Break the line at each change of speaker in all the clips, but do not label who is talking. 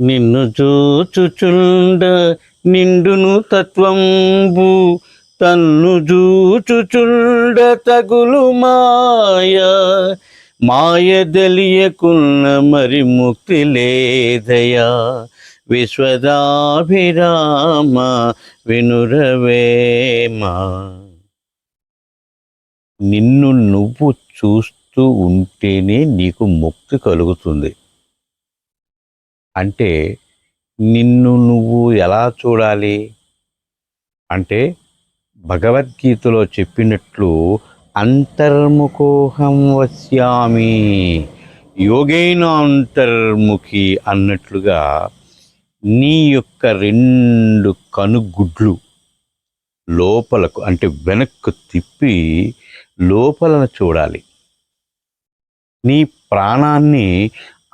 నిన్ను చూచుచుండ నిండును తత్వంబు తన్ను చూచుచుండ తగులు మాయ. మాయ తెలియకున్న మరి ముక్తి లేదయా? విశ్వదాభిరామ వినురవేమా. నిన్ను నువ్వు చూస్తూ ఉంటేనే నీకు ముక్తి కలుగుతుంది. అంటే నిన్ను నువ్వు ఎలా చూడాలి? అంటే భగవద్గీతలో చెప్పినట్లు అంతర్ముఖోహం వస్యామి యోగైన అంతర్ముఖి అన్నట్లుగా నీ యొక్క రెండు కనుగుడ్లు లోపలకు అంటే వెనక్కు తిప్పి లోపలన చూడాలి. నీ ప్రాణాన్ని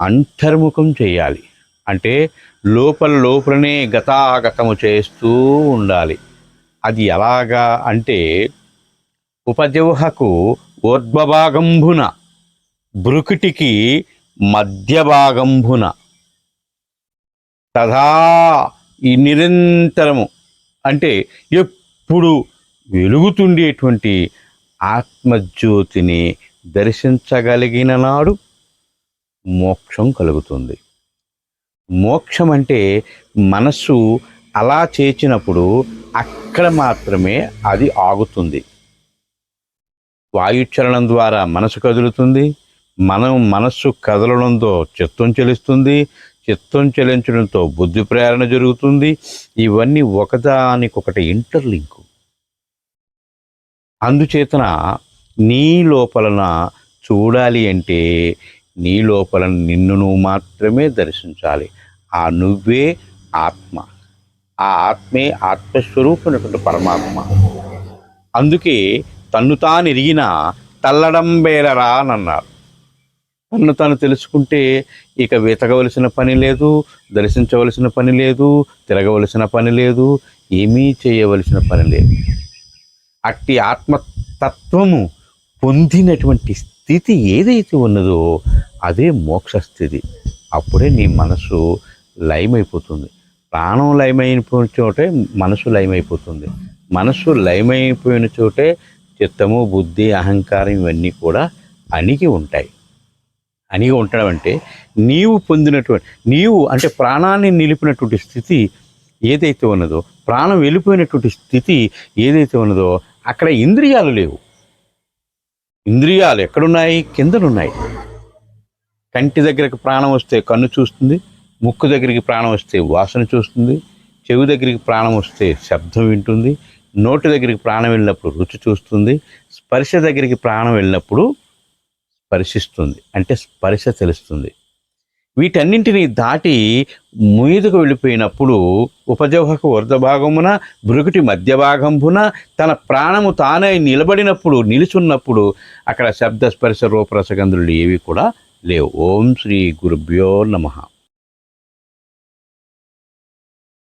అంతర్ముఖం చేయాలి. అంటే లోపల లోపలనే గతాగతము చేస్తూ ఉండాలి. అది ఎలాగా అంటే ఉపజౌహకు ఊర్ధ్వభాగంభున భృకుటికి మధ్య భాగంభున తథా ఈ నిరంతరము అంటే ఎప్పుడు వెలుగుతుండేటువంటి ఆత్మజ్యోతిని దర్శించగలిగిన నాడు మోక్షం కలుగుతుంది. మోక్షం అంటే మనస్సు అలా చేసినప్పుడు అక్కడ మాత్రమే అది ఆగుతుంది. వాయుచలనం ద్వారా మనసు కదులుతుంది. మనం మనస్సు కదలడంతో చిత్తం చెలుస్తుంది. చిత్తం చెలించడంతో బుద్ధి ప్రేరణ జరుగుతుంది. ఇవన్నీ ఒకదానికొకటి ఇంటర్లింకు అందుచేతన నీ లోపలన చూడాలి అంటే నీ లోపల నిన్ను నువ్వు మాత్రమే దర్శించాలి. ఆ నువ్వే ఆత్మ. ఆ ఆత్మే ఆత్మస్వరూపమైనటువంటి పరమాత్మ. అందుకే తన్ను తాను ఎరిగిన తల్లడం బేలరా అని అన్నారు తన్ను తాను తెలుసుకుంటే ఇక వెతకవలసిన పని లేదు దర్శించవలసిన పని లేదు తిరగవలసిన పని లేదు ఏమీ చేయవలసిన పని లేదు. అట్టి ఆత్మతత్వము పొందినటువంటి స్థితి ఏదైతే ఉన్నదో అదే మోక్ష స్థితి అప్పుడే నీ మనసు లయమైపోతుంది. ప్రాణం లయమైపోయిన చోటే మనసు లయమైపోతుంది. మనసు లయమైపోయిన చోటే చిత్తము బుద్ధి అహంకారం ఇవన్నీ కూడా అణిగి ఉంటాయి. అణిగి ఉండడం అంటే నీవు పొందినటువంటి నీవు అంటే ప్రాణాన్ని నిలిపినటువంటి స్థితి ఏదైతే ఉన్నదో ప్రాణం వెళ్ళిపోయినటువంటి స్థితి ఏదైతే ఉన్నదో అక్కడ ఇంద్రియాలు లేవు. ఇంద్రియాలు ఎక్కడున్నాయి? కిందనున్నాయి కంటి దగ్గరికి ప్రాణం వస్తే కన్ను చూస్తుంది ముక్కు దగ్గరికి ప్రాణం వస్తే వాసన చూస్తుంది చెవి దగ్గరికి ప్రాణం వస్తే శబ్దం వింటుంది నోటి దగ్గరికి ప్రాణం వెళ్ళినప్పుడు రుచి చూస్తుంది స్పర్శ దగ్గరికి ప్రాణం వెళ్ళినప్పుడు స్పర్శిస్తుంది. అంటే స్పర్శ తెలుస్తుంది. వీటన్నింటినీ దాటి మీదకు వెళ్ళిపోయినప్పుడు ఉపజోహకు వర్ధభాగమున భృగుటి మధ్య భాగంబున తన ప్రాణము తానే నిలబడినప్పుడు నిలుచున్నప్పుడు అక్కడ శబ్ద స్పర్శ రూపరసగంధులు ఏవి కూడా లేవు. ఓం శ్రీ గురుభ్యో నమః.